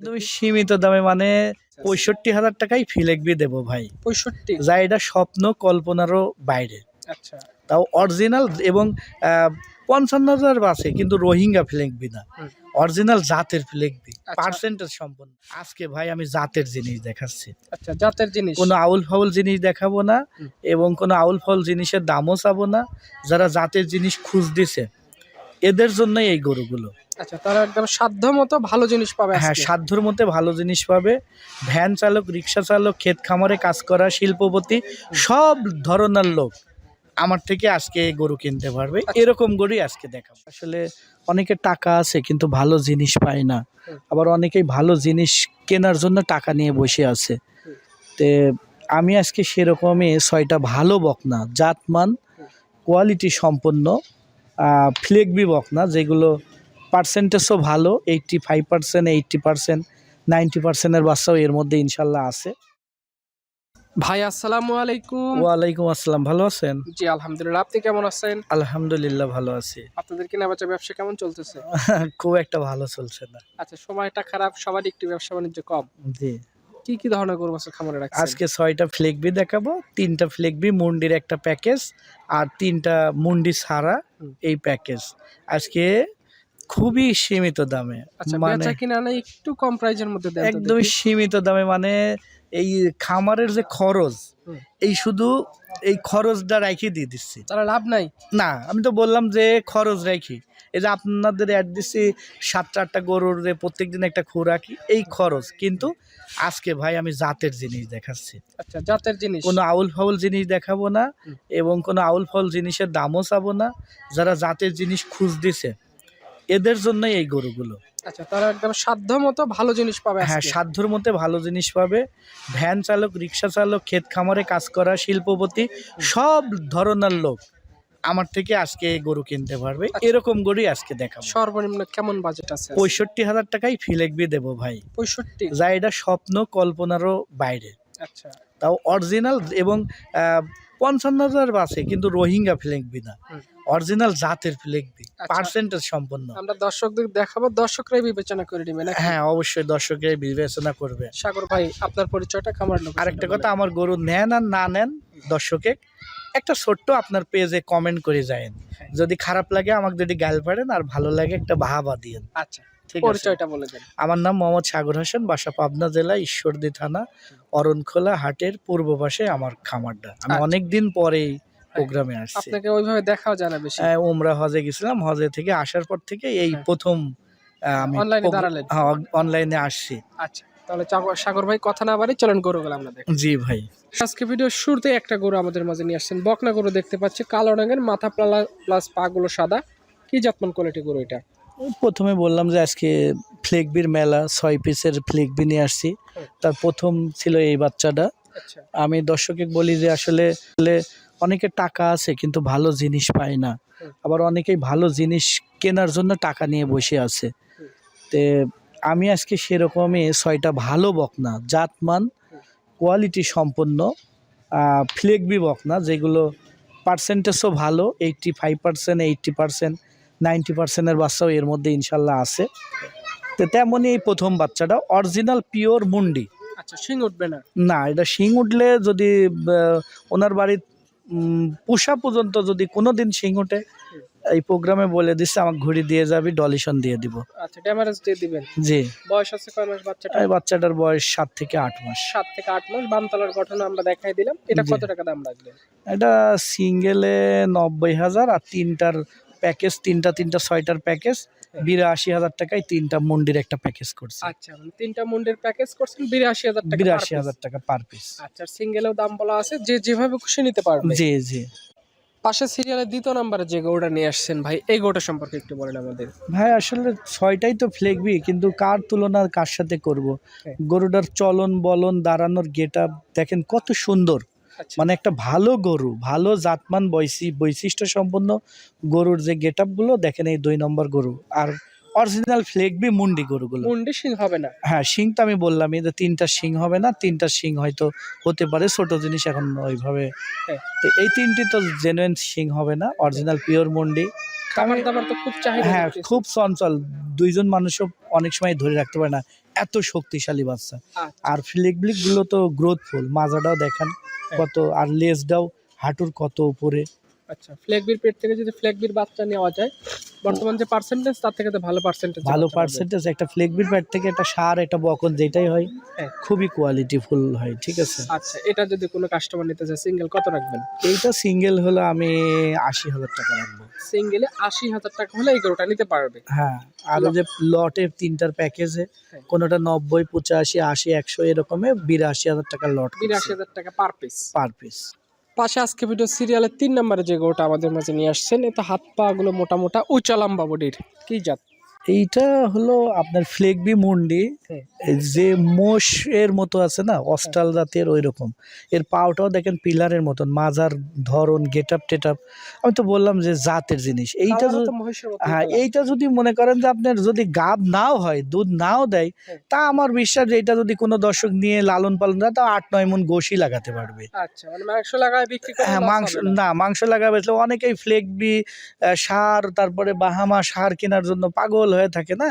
একদমই সীমিত দামে মানে পঁয়ষট্টি হাজার টাকাই ফিলেকবি দেবো ভাই। পঁয়ষট্টি? যা এটা স্বপ্ন কল্পনারও বাইরে। আচ্ছা। তাও অরিজিনাল এবং পঞ্চান্ন হাজার আছে কিন্তু রোহিঙ্গা ফিলেকবি না। অরিজিনাল জাতের ফিলেকবি আচ্ছা। পার্সেন্টেজ সম্পন্ন। আজকে ভাই আমি জাতের জিনিস দেখাচ্ছি। আচ্ছা জাতের জিনিস। কোনো আউল ফাউল জিনিস দেখাবো না এবং কোনো আউল ফাউল জিনিসের দামও চাবো না। যারা জাতের জিনিস খুঁজ দিছে এদের জন্যই এই গরুগুলো। আচ্ছা তারা একদম সাধ্য মতো ভালো জিনিস পাবে হ্যাঁ সাধ্যর মধ্যে ভালো জিনিস পাবে। ভ্যান চালক রিক্সা চালক ক্ষেত খামারে কাজ করা শিল্পপতি সব ধরনের লোক আমার থেকে আজকে এই গরু কিনতে পারবে। আচ্ছা। এরকম গরুই আজকে দেখাবো। আসলে অনেকে টাকা আছে কিন্তু ভালো জিনিস পায় না। আবার অনেকেই ভালো জিনিস কেনার জন্য টাকা নিয়ে বসে আছে। তে আমি আজকে সেরকমই ছয়টা ভালো বকনা জাতমান কোয়ালিটি সম্পন্ন ফ্লেগবি বকনা যেগুলো পার্সেন্টেজও ভালো eighty five percent eighty percent ninety পার্সেন্টের বাচ্চাও এর মধ্যে ইনশাল্লাহ আছে। ভাই আসসালামু আলাইকুম। ওয়ালাইকুম আসসালাম ভালো আছেন? জি আলহামদুলিল্লাহ। আপনি কেমন আছেন? আলহামদুলিল্লাহ ভালো আছি। আপনাদের কেনা বেচা ব্যবসা কেমন চলতেছে? খুব একটা ভালো চলছে না। আচ্ছা সময়টা খারাপ সবারই একটু ব্যবসা বাণিজ্য কম। জি। কি কি ধরনের গরু আছে খামারে রাখছেন? আজকে ছয়টা ফ্লেগবি দেখাবো তিনটা ফ্লেগবি মুন্ডির একটা প্যাকেজ আর তিনটা মুন্ডি হুম। এই প্যাকেজ। আজকে খুবই সীমিত দামে আচ্ছা মানে কিনা না একটু কম প্রাইজের মধ্যে একদমই সীমিত দামে মানে এই খামারের যে খরচ এই শুধু এই খরচটা রাখি দিয়ে দিচ্ছি। তাহলে লাভ নাই? না আমি তো বললাম যে খরচ রাখি এই যে আপনাদের অ্যাড দিচ্ছি সাতটা আটটা গরুর যে প্রত্যেক দিন একটা খু রাখি এই খরচ। কিন্তু আজকে ভাই আমি জাতের জিনিস দেখাচ্ছি। আচ্ছা জাতের জিনিস। কোনো আউল ফাউল জিনিস দেখাবো না এবং কোনো আউল ফাউল জিনিসের দামও চাবো না। যারা জাতের জিনিস খুঁজ দিছে এদের জন্যই এই গরুগুলো। আচ্ছা তারা একদম সাধ্য মতো ভালো জিনিস পাবে হ্যাঁ সাধ্যর মধ্যে ভালো জিনিস পাবে। ভ্যান চালক রিক্সা চালক ক্ষেত খামারে কাজ করা শিল্পপতি সব ধরনের লোক। আমার থেকে আজকে গরু কিনতে পারবে। আচ্ছা। এরকম গরুই আজকে দেখাবো। সর্বনিম্ন কেমন বাজেট আছে পঁয়ষট্টি হাজার টাকাই ফিলেকবি দেবো ভাই। পঁয়ষট্টি? যা এটা স্বপ্ন কল্পনারও বাইরে। আচ্ছা। তাও অরিজিনাল এবং পঞ্চান্ন হাজার আছে কিন্তু রোহিঙ্গা ফিলেকবি না। অরিজিনাল জাতের ফিলেকবি আচ্ছা। পার্সেন্টেজ সম্পন্ন। আমরা দর্শকদের দেখাবো দর্শকরাই বিবেচনা করে নেবে হ্যাঁ অবশ্যই দর্শকের বিবেচনা করবে। সাগর ভাই আপনার পরিচয়টা লোক আরেকটা কথা আমার গরু নেন আর না নেন দর্শকে একটা ছোট্ট আপনার পেজে কমেন্ট করে যায়েন। হ্যাঁ। যদি খারাপ লাগে আমাকে যদি গাল পারেন আর ভালো লাগে একটা বাহাবা দিয়েন। আচ্ছা পরিচয়টা বলে দেন। আমার নাম মোহাম্মদ সাগর হোসেন বাসা পাবনা জেলা ঈশ্বরদী থানা অরণখোলা হাটের পূর্ব পাশে আমার খামারটা। আমি অনেকদিন অনেক পরেই প্রোগ্রামে আসছি। আপনাকে ওইভাবে দেখাও জানা বেশি। আহ, উমরা হজে গেছিলাম হজে থেকে আসার পর থেকে এই হ্যাঁ। প্রথম আমি অনলাইনে দাঁড়ালেন। হ্যাঁ, অনলাইনে আসছি। আচ্ছা। তাহলে সাগর ভাই কথা না বাড়ি চলেন গরুগুলো আমরা দেখি। জি ভাই। আজকে ভিডিও শুরুতে একটা গরু আমাদের মাঝে নিয়ে আসছেন। বকনা গরু দেখতে পাচ্ছি কালো রঙের মাথা প্লাস পা গুলো সাদা। কি জাতমান কোয়ালিটি গরু এটা? প্রথমে বললাম যে আজকে ফ্লেগবির মেলা ছয় পিসের ফ্লেগবি নিয়ে আসছি। তার প্রথম ছিল এই বাচ্চাটা। আচ্ছা। আমি দর্শকে বলি যে আসলে অনেকের টাকা আছে কিন্তু ভালো জিনিস পায় না। আবার অনেকেই ভালো জিনিস কেনার জন্য টাকা নিয়ে বসে আছে। তে আমি আজকে সেরকমই ছয়টা ভালো বকনা জাতমান কোয়ালিটি সম্পন্ন ফ্লেগবি বকনা যেগুলো পার্সেন্টেজও ভালো eighty five percent eighty percent ninety পার্সেন্টের বাচ্চাও এর মধ্যে ইনশাল্লাহ আছে। তো তেমনই এই প্রথম বাচ্চাটা অরিজিনাল পিওর মুন্ডি। আচ্ছা শিং উঠবে না না এটা শিং উঠলে যদি ওনার বাড়ির পুষা পর্যন্ত যদি কোনো দিন শিং উঠে এই প্রোগ্রামে বলে দিচ্ছে আমাকে ঘুরি দিয়ে যাবি ডলিশন দিয়ে দিব। আচ্ছা ড্যামারেজ দিয়ে দিবেন? জি। বয়স আছে কয় মাস বাচ্চাটা এই বাচ্চাটার বয়স সাত থেকে আট মাস। সাত থেকে আট মাস। বামতলার গঠন আমরা দেখাই দিলাম। এটা কত টাকা দাম রাখলেন এটা সিঙ্গেলে নব্বই হাজার আর তিনটার প্যাকেজ তিনটা তিনটা ছয়টার প্যাকেজ বিরাশি হাজার টাকায় তিনটা মন্ডির একটা প্যাকেজ করছে। আচ্ছা মানে তিনটা মুন্ডের প্যাকেজ করছেন বিরাশি হাজার টাকা বিরাশি হাজার টাকা পার পিস। আচ্ছা সিঙ্গেলেও দাম বলা আছে যে যেভাবে খুশি নিতে পারবে। জি জি। পাশে সিরিয়ালের দ্বিতীয় নাম্বারে যে গরুটা নিয়ে আসছেন ভাই এই গরুটা সম্পর্কে একটু বলেন আমাদের। ভাই আসলে ছয়টাই তো ফ্লেগবি কিন্তু কার তুলনা কার সাথে করব? হ্যাঁ। গরুটার চলন বলন দাঁড়ানোর গেট দেখেন কত সুন্দর। আচ্ছা। মানে একটা ভালো গরু ভালো জাতমান বৈশি বৈশিষ্ট্য সম্পন্ন গরুর যে গেটগুলো দেখেন এই দুই নম্বর গরু। আর অরিজিনাল ফ্লেগবি মুন্ডি গরুগুলো। মুন্ডি সিং হবে না। হ্যাঁ শিং তো আমি বললাম এই যে তিনটা শিং হবে না তিনটা শিং হয়তো হতে পারে ছোট জিনিস এখন ওইভাবে। হ্যাঁ। তো এই তিনটি তো জেনুইন শিং হবে না অরিজিনাল পিওর মুন্ডি। খাবার দাবার তো খুব চাহিদা হ্যাঁ খুব চঞ্চল। দুইজন মানুষও অনেক সময় ধরে রাখতে পারে না এত শক্তিশালী বাচ্চা। আচ্ছা। আর ফ্লেকব্লিকগুলো তো গ্রোথফুল মাজাটাও দেখেন কত আর লেজটাও হাঁটুর কত উপরে। আচ্ছা ফ্ল্যাগবির পেট থেকে যদি ফ্ল্যাগবির বাচ্চা নেওয়া যায় বর্তমান যে পার্সেন্টেজ তার থেকে তো ভালো পার্সেন্টেজ ভালো পার্সেন্টেজ একটা ফ্লেকবির প্যাড থেকে একটা সার একটা বকন যেটাই হয় হ্যাঁ। খুবই কোয়ালিটিফুল হয় ঠিক আছে? আচ্ছা এটা যদি কোনো কাস্টমার নিতে চায় সিঙ্গেল কত রাখবেন? এইটা সিঙ্গেল হলো আমি আশি হাজার টাকা রাখব। সিঙ্গেলে আশি হাজার টাকা হলে এই গরুটা নিতে পারবে? হ্যাঁ আর যে লটের তিনটার প্যাকেজে। কোনোটা নব্বই পঁচাশি আশি একশো এরকমে বিরাশি হাজার টাকা লট বিরাশি হাজার টাকা পার পিস পার পিস পাশে আজকে ভিডিও সিরিয়ালের তিন নম্বরে যে গোটা আমাদের মাঝে নিয়ে আসছেন এটা হাত পাগুলো মোটা মোটা উঁচা লম্বা বডির। কী জাত? এইটা হলো আপনার ফ্লেগবি মুন্ডি। যে মোষ এর মতো আছে না অস্টাল জাতের ওই রকম এর পাওটাও দেখেন পিলারের মতন মাজার ধরন গেট আপ টেট আপ আমি তো বললাম যে জাতের জিনিস। এইটা হ্যাঁ এইটা যদি মনে করেন যে আপনার যদি গাব নাও হয় দুধ নাও দেয় তা আমার বিশ্বাস যে এটা যদি কোনো দর্শক নিয়ে লালন পালন তা আট নয় মন গোশই লাগাতে পারবে। আচ্ছা মানে মাংস লাগায় বিক্রি হ্যাঁ মাংস না। মাংস লাগাবে অনেকেই ফ্লেগবি সার তারপরে বাহামা সার কেনার জন্য পাগল হয়ে থাকে না।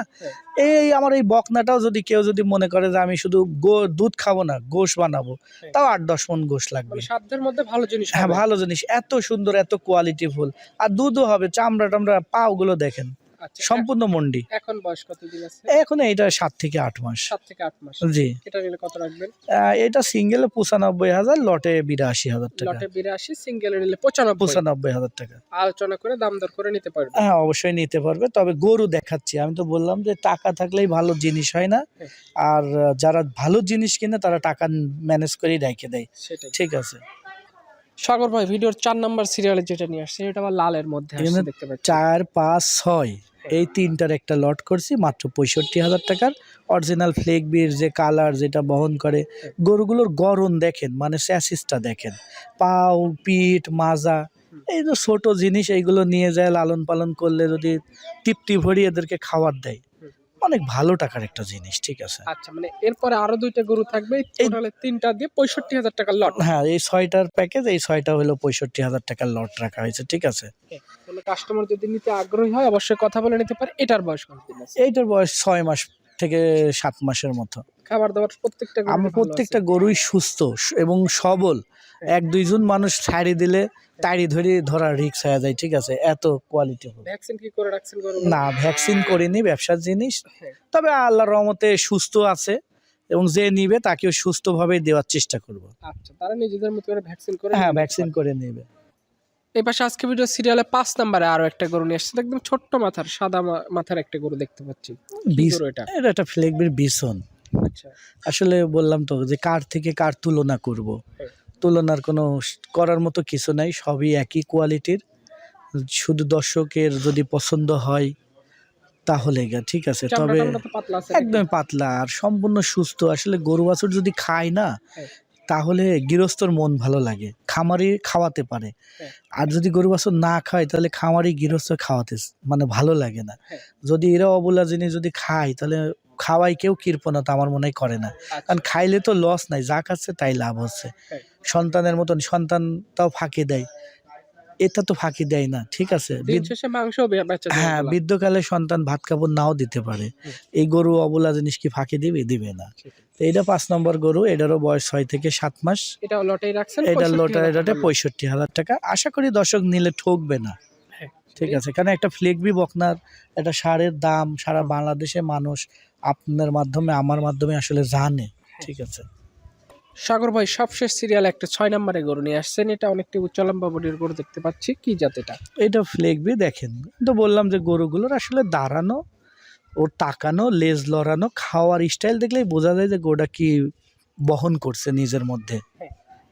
এই আমার এই বকনাটাও যদি কেউ যদি মনে করে যে আমি শুধু গো দুধ খাব না গোশ বানাবো হ্যাঁ। তাও আট দশ মন গোশ লাগবে। সাধ্যের মধ্যে ভালো জিনিস হ্যাঁ ভালো জিনিস। এত সুন্দর এত কোয়ালিটি ফুল। আর দুধও হবে চামড়া টামড়া পাওগুলো দেখেন। সম্পূর্ণ মন্ডি। এখন বয়স কতদিন আছে? এখন এটা সাত থেকে আট মাস। সাত থেকে আট মাস। জি। এটা নিলে কত রাখবেন? এটা সিঙ্গেলে পঁচানব্বই হাজার লটে বিরাশি হাজার টাকা। লটে বিরাশি সিঙ্গেল নিলে পঁচানব্বই। পঁচানব্বই হাজার টাকা। আলোচনা করে দাম দর করে নিতে পারবে হ্যাঁ অবশ্যই নিতে পারবে। তবে গরু দেখাচ্ছি। আমি তো বললাম যে টাকা থাকলেই ভালো জিনিস হয় না। হ্যাঁ। আর যারা ভালো জিনিস কিনে তারা টাকা ম্যানেজ করেই রেখে দেয়। ঠিক আছে। সাগর ভাই ভিডিওর চার নাম্বার সিরিয়ালে যেটা নিয়ে আসছে এটা আবার লালের মধ্যে দেখতে পাচ্ছি। চার পাঁচ ছয়। এই তিনটার একটা লট করছি, মাত্র পঁয়ষট্টি হাজার টাকার। অরিজিনাল ফ্লেকবির যে কালার যেটা বহন করে, গরুগুলোর গরম দেখেন মানে স্যাসিসটা দেখেন। পাও, পিঠ, মাজা, এই যে ছোটো জিনিস, এইগুলো নিয়ে যায় লালন পালন করলে যদি তৃপ্তি ভরি এদেরকে খাওয়ার দেয়। অনেক ভালো টাকার একটা জিনিস ঠিক আছে? আচ্ছা মানে এরপরে আরও দুইটা গরু থাকবে টোটালে তিনটা দিয়ে পঁয়ষট্টি হাজার টাকার লট। হ্যাঁ এই ছয়টার প্যাকেজ এই ছয়টা হলো পঁয়ষট্টি হাজার টাকার লট রাখা হয়েছে ঠিক আছে? কোনো কাস্টমার যদি নিতে আগ্রহী হয় অবশ্যই কথা বলে নিতে পারে এটার বয়স এইটার বয়স ছয় মাস থেকে সাত মাসের মতো। খাবার দাবার প্রত্যেকটা আমার প্রত্যেকটা গরুই সুস্থ এবং সবল। এক দুইজন মানুষ ছাড়ি দিলে তাড়ি ধরে ধরা রিক্স হয়ে যায় ঠিক আছে? এত কোয়ালিটি ভ্যাকসিন কি করে রাখছেন না ভ্যাকসিন করিনি ব্যবসার জিনিস। হ্যাঁ। তবে আল্লাহর রহমতে সুস্থ আছে এবং যে নিবে তাকেও সুস্থভাবে দেওয়ার চেষ্টা করব। আচ্ছা তারা নিজেদের মতো করে ভ্যাকসিন করে হ্যাঁ ভ্যাকসিন করে নেবে। এই পাশে আজকে ভিডিও সিরিয়ালে পাঁচ নাম্বারে আরও একটা গরু নিয়ে আসছে একদম ছোট্ট মাথার সাদা মাথার একটা গরু দেখতে পাচ্ছি। এটা? এটা একটা ফ্লেগবির বিছন আচ্ছা। আসলে বললাম তো যে কার থেকে কার তুলনা করব। হ্যাঁ। তুলনার কোনো করার মতো কিছু নাই সবই একই কোয়ালিটির শুধু দর্শকের যদি পছন্দ হয় তাহলে গা ঠিক আছে। তবে একদম পাতলা আর সম্পূর্ণ সুস্থ। আসলে গরু বাছুর যদি খায় না হ্যাঁ। তাহলে গৃহস্থর মন ভালো লাগে। খামারি খাওয়াতে পারে। হ্যাঁ। আর যদি গরু বাছুর না খায় তাহলে খামারি গৃহস্থ খাওয়াতে মানে ভালো লাগে না। হ্যাঁ। যদি এরা অবলা জিনিস যদি খায় তাহলে খাওয়াই কেউ কৃপণতা আমার মনে হয় করে না। আচ্ছা, কারণ খাইলে তো লস নাই যা খাচ্ছে তাই লাভ হচ্ছে। সন্তানের মতন সন্তানটাও ফাঁকি দেয়। এটা তো ফাঁকি দেয় না ঠিক আছে? হ্যাঁ বৃদ্ধকালে সন্তান ভাত কাপড় নাও দিতে পারে। এই গরু অবলা জিনিস কি ফাঁকি দিবে? দিবে না। তো এটা পাঁচ নম্বর গরু এটারও বয়স ছয় থেকে সাত মাস। এটা রাখছেন এটা 65,000 লোটা পঁয়ষট্টি হাজার টাকা। আশা করি দর্শক নিলে ঠকবে না। ঠিক আছে কারণ একটা ফ্লেগবি বকনার একটা সারের দাম সারা বাংলাদেশে মানুষ আপনার মাধ্যমে আমার মাধ্যমে আসলে জানে ঠিক আছে। সাগর ভাই সবশেষ সিরিয়াল একটা ছয় নম্বরে গরু নিয়ে আসছেন। এটা অনেকটি উচ্চলম্বা বডির গরু দেখতে পাচ্ছি। কি জাত এটা? এটা ফ্লেগবি দেখেন তো বললাম যে গরুগুলোর আসলে দাঁড়ানো ওর তাকানো লেজ লড়ানো খাওয়ার স্টাইল দেখলেই বোঝা যায় যে গোটা কি বহন করছে নিজের মধ্যে।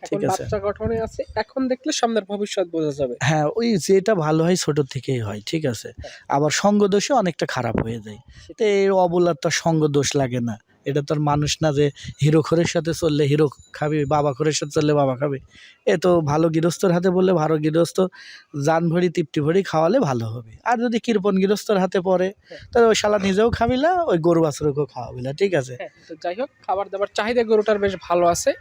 ঠিক আছে। বাচ্চা গঠনে আছে এখন দেখলে সামনের ভবিষ্যৎ বোঝা যাবে। হ্যাঁ ওই যেটা ভালো হয় ছোট থেকেই হয় ঠিক আছে। আবার সঙ্গ দোষে অনেকটা খারাপ হয়ে যায়। তো এই অবলার তো সঙ্গ দোষ লাগে না। এটা তো আর মানুষ না যে হিরো খোরের সাথে চললে হিরো খাবে বাবা খোরের সাথে চললে বাবা খাবে। এ তো ভালো গৃহস্থর হাতে বললে ভালো গৃহস্থ জান ভরি তৃপ্তি ভরি খাওয়ালে ভালো হবে। আর যদি কৃপন গৃহস্থর হাতে পড়ে তাহলে ওই শালা নিজেও খাবিলা ওই গরু বাছুরকেও খাওয়াবিলা ঠিক আছে? হ্যাঁ, তো যাই হোক খাবার দাবার চাহিদা গরুটার বেশ ভালো আছে।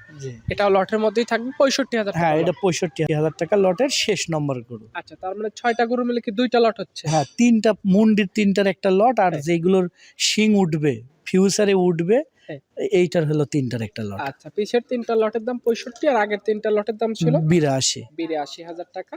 এটাও লটের মধ্যেই থাকবে পঁয়ষট্টি হাজার হ্যাঁ এটা পঁয়ষট্টি হাজার টাকা লটের শেষ নম্বর গরু। আচ্ছা তার মানে ছয়টা গরু মিলে কি দুইটা লট হচ্ছে? হ্যাঁ তিনটা মুন্ডির তিনটার একটা লট আর হ্যাঁ। যেগুলোর শিং উঠবে ফিউচারে উঠবে হ্যাঁ। এইটার হলো তিনটার একটা লট আচ্ছা পিছের তিনটা লটের দাম পঁয়ষট্টি আর আগের তিনটা লটের দাম ছিল? বিরাশি। বিরাশি হাজার টাকা।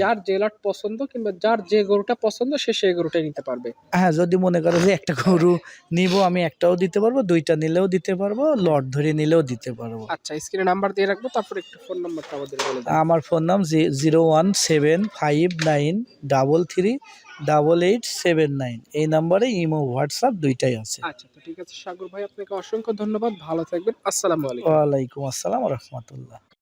যার যে লট পছন্দ কিংবা যার যে গরুটা পছন্দ সে সেই গরুটাই নিতে পারবে। হ্যাঁ যদি মনে করো যে একটা গরু নিব আমি একটাও দিতে পারব দুইটা নিলেও দিতে পারব লট ধরে নিলেও দিতে পারব। আচ্ছা স্ক্রিনে নাম্বার দিয়ে রাখব তারপর একটু ফোন নাম্বারটা আমাদের বলে আমার ফোন নাম zero one seven five nine double three double eight seven nine এই নাম্বারে ইমো হোয়াটসঅ্যাপ দুইটাই আছে। আচ্ছা তো ঠিক আছে সাগর ভাই আপনাকে অসংখ্য ধন্যবাদ। ভালো থাকবেন। আসসালামু আলাইকুম। ওয়ালাইকুম আসসালাম রহমতুল্লাহ।